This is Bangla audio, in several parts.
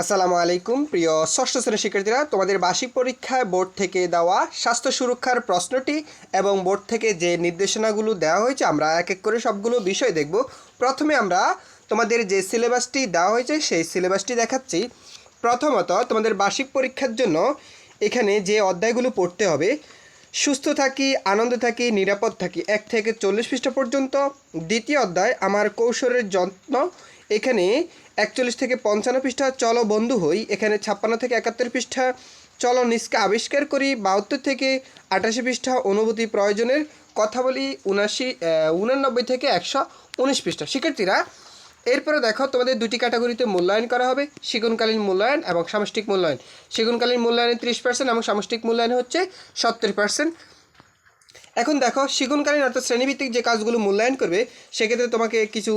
আসসালামু আলাইকুম, প্রিয় ষষ্ঠ শ্রেণির শিক্ষার্থীরা। তোমাদের বার্ষিক পরীক্ষায় বোর্ড থেকে দেওয়া স্বাস্থ্য সুরক্ষার প্রশ্নটি এবং বোর্ড থেকে যে নির্দেশনাগুলো দেওয়া হয়েছে, আমরা এক এক করে সবগুলো বিষয় দেখব। প্রথমে আমরা তোমাদের যে সিলেবাসটি দেওয়া হয়েছে, সেই সিলেবাসটি দেখাচ্ছি। প্রথমত, তোমাদের বার্ষিক পরীক্ষার জন্য এখানে যে অধ্যায়গুলো পড়তে হবে, সুস্থ থাকি, আনন্দ থাকি, নিরাপদ থাকি, এক থেকে চল্লিশ পৃষ্ঠা পর্যন্ত। দ্বিতীয় অধ্যায়, আমার কৌশলের যত্ন এখানে একচল্লিশ থেকে পঞ্চান্ন পৃষ্ঠা চলো বন্ধু হই। এখানে ছাপ্পান্ন থেকে একাত্তর পৃষ্ঠা চলো নিষ্কা আবিষ্কার করি। বাহাত্তর থেকে আটাশি পৃষ্ঠা অনুভূতি প্রয়োজনের কথা বলি। উনাশি উনানব্বই থেকে একশো উনিশ পৃষ্ঠা। শিক্ষার্থীরা, এরপরে দেখো তোমাদের দুটি ক্যাটাগরিতে মূল্যায়ন করা হবে। সেগুনকালীন মূল্যায়ন এবং সামষ্টিক মূল্যায়ন। সেগুনকালীন মূল্যায়নে ত্রিশ পার্সেন্ট এবং সামষ্টিক মূল্যায়ন হচ্ছে সত্তর পার্সেন্ট এখন দেখো সেগুনকালীন অর্থাৎ শ্রেণীভিত্তিক যে কাজগুলো মূল্যায়ন করবে, সেক্ষেত্রে তোমাকে কিছু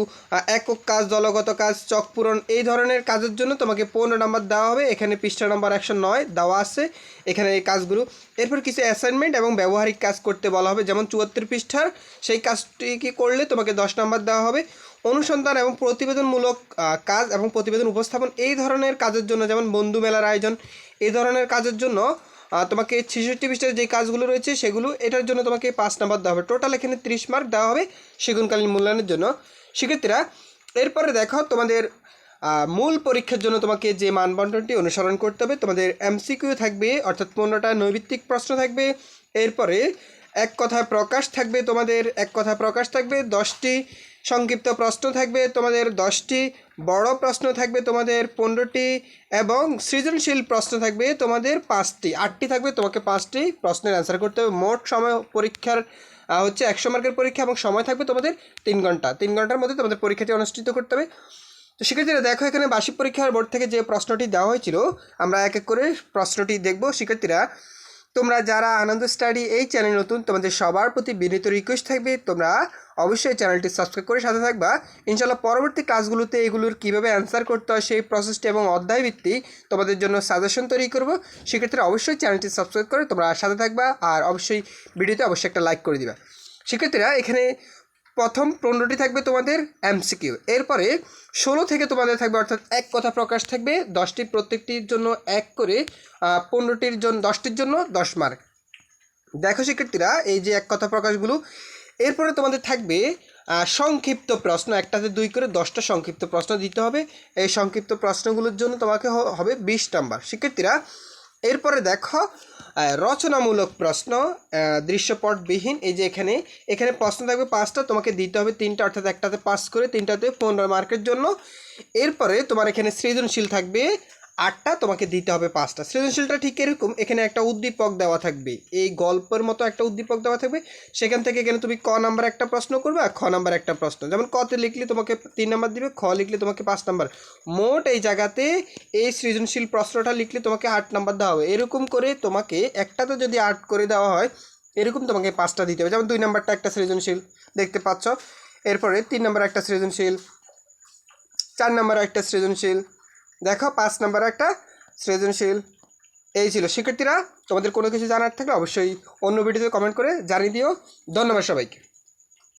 একক কাজ, দলগত কাজ, চক পূরণ, এই ধরনের কাজের জন্য তোমাকে পনেরো নাম্বার দেওয়া হবে। এখানে পৃষ্ঠা নাম্বার একশো নয় দেওয়া আছে, এখানে এই কাজগুলো। এরপর কিছু অ্যাসাইনমেন্ট এবং ব্যবহারিক কাজ করতে বলা হবে, যেমন চুয়াত্তর পৃষ্ঠার, সেই কাজটি কি করলে তোমাকে দশ নম্বর দেওয়া হবে। অনুসন্ধান এবং প্রতিবেদনমূলক কাজ এবং প্রতিবেদন উপস্থাপন, এই ধরনের কাজের জন্য, যেমন বন্ধু মেলার আয়োজন, এই ধরনের কাজের জন্য তোমাকে ছেষট্টি পৃষ্ঠার যে কাজগুলো রয়েছে সেগুলো, এটার জন্য তোমাকে পাঁচ নাম্বার দেওয়া হবে। টোটাল এখানে ত্রিশ মার্ক দেওয়া হবে সেগুনকালীন মূল্যায়নের জন্য। শিক্ষার্থীরা এরপরে দেখো তোমাদের মূল পরীক্ষার জন্য তোমাকে যে মানবন্টনটি অনুসরণ করতে হবে, তোমাদের এমসিকিউ থাকবে, অর্থাৎ পনেরোটা নৈবিত্তিক প্রশ্ন থাকবে। এরপরে এক কথায় প্রকাশ থাকবে, তোমাদের এক কথায় প্রকাশ থাকবে, দশটি সংক্ষিপ্ত প্রশ্ন থাকবে, তোমাদের দশটি বড় প্রশ্ন থাকবে, তোমাদের পনেরোটি এবং সৃজনশীল প্রশ্ন থাকবে, তোমাদের পাঁচটি। আটটি থাকবে, তোমাকে পাঁচটি প্রশ্নের অ্যান্সার করতে হবে। মোট সময় পরীক্ষার হচ্ছে একশো মার্কের পরীক্ষা এবং সময় থাকবে তোমাদের তিন ঘণ্টা। তিন ঘণ্টার মধ্যে তোমাদের পরীক্ষাটি অনুষ্ঠিত করতে হবে। তো শিক্ষার্থীরা দেখো, এখানে বার্ষিক পরীক্ষার বোর্ড থেকে যে প্রশ্নটি দেওয়া হয়েছিল, আমরা এক এক করে প্রশ্নটি দেখব। শিক্ষার্থীরা তোমরা যারা আনন্দ স্টাডি এই চ্যানেল নতুন, তোমাদের সবার প্রতি বিনীত রিকোয়েস্ট থাকবে, তোমরা অবশ্যই চ্যানেলটি সাবস্ক্রাইব করে সাথে থাকবা। ইনশাল্লাহ পরবর্তী ক্লাসগুলোতে এগুলোর কীভাবে অ্যান্সার করতে হয়, সেই প্রসেসটি এবং অধ্যায় ভিত্তি তোমাদের জন্য সাজেশন তৈরি করব। সেক্ষেত্রে অবশ্যই চ্যানেলটি সাবস্ক্রাইব করে তোমরা সাথে থাকবা আর অবশ্যই ভিডিওতে অবশ্যই একটা লাইক করে দিবা। শিক্ষার্থীরা এখানে প্রথম পনেরোটি থাকবে তোমাদের এমসিকিউ। এরপরে ষোলো থেকে তোমাদের থাকবে অর্থাৎ এক কথা প্রকাশ থাকবে, দশটি প্রত্যেকটির জন্য এক করে পনেরোটির জন্য দশটির জন্য দশ মার্ক। দেখো শিক্ষার্থীরা, এই যে এক কথা প্রকাশগুলো, এরপরে তোমাদের থাকবে সংক্ষিপ্ত প্রশ্ন। একটাতে দুই করে দশটা সংক্ষিপ্ত প্রশ্ন দিতে হবে। এই সংক্ষিপ্ত প্রশ্নগুলোর জন্য তোমাকে হবে বিশ নাম্বার। শিক্ষার্থীরা, এরপরে দেখো রচনামূলক প্রশ্ন দৃশ্যপটবিহীন, এই যে এখানে এখানে প্রশ্ন থাকবে পাঁচটা, তোমাকে দিতে হবে তিনটা, অর্থাৎ একটাতে পাস করে, তিনটাতে পনেরো মার্কের জন্য। এরপরে তোমার এখানে সৃজনশীল থাকবে আটটা, তোমাকে দিতে হবে পাঁচটা। সৃজনশীলটা ঠিক এরকম, এখানে একটা উদ্দীপক দেওয়া থাকবে। এই গল্পের মতো একটা উদ্দীপক দেওয়া থাকবে। সেখান থেকে এখানে তুমি ক নাম্বার একটা প্রশ্ন করবে আর খ নাম্বার একটা প্রশ্ন। যেমন কতে লিখলে তোমাকে তিন নাম্বার দিবে, খ লিখলে তোমাকে পাঁচ নাম্বার। মোট এই জায়গাতে এই সৃজনশীল প্রশ্নটা লিখলে তোমাকে আট নাম্বার দেওয়া হবে। এরকম করে তোমাকে একটাতে যদি আট করে দেওয়া হয়, এরকম তোমাকে পাঁচটা দিতে হবে। যেমন দুই নাম্বারটা একটা সৃজনশীল, দেখতে পাচ্ছ? এরপরে তিন নাম্বার একটা সৃজনশীল, চার নাম্বার একটা সৃজনশীল দেখো, পাঁচ নাম্বার একটা সৃজনশীল। এই ছিল। শিক্ষার্থীরা, তোমাদের কোনো কিছু জানার থাকলে অবশ্যই অন্য ভিডিওতে কমেন্ট করে জানিয়ে দিও। ধন্যবাদ সবাইকে।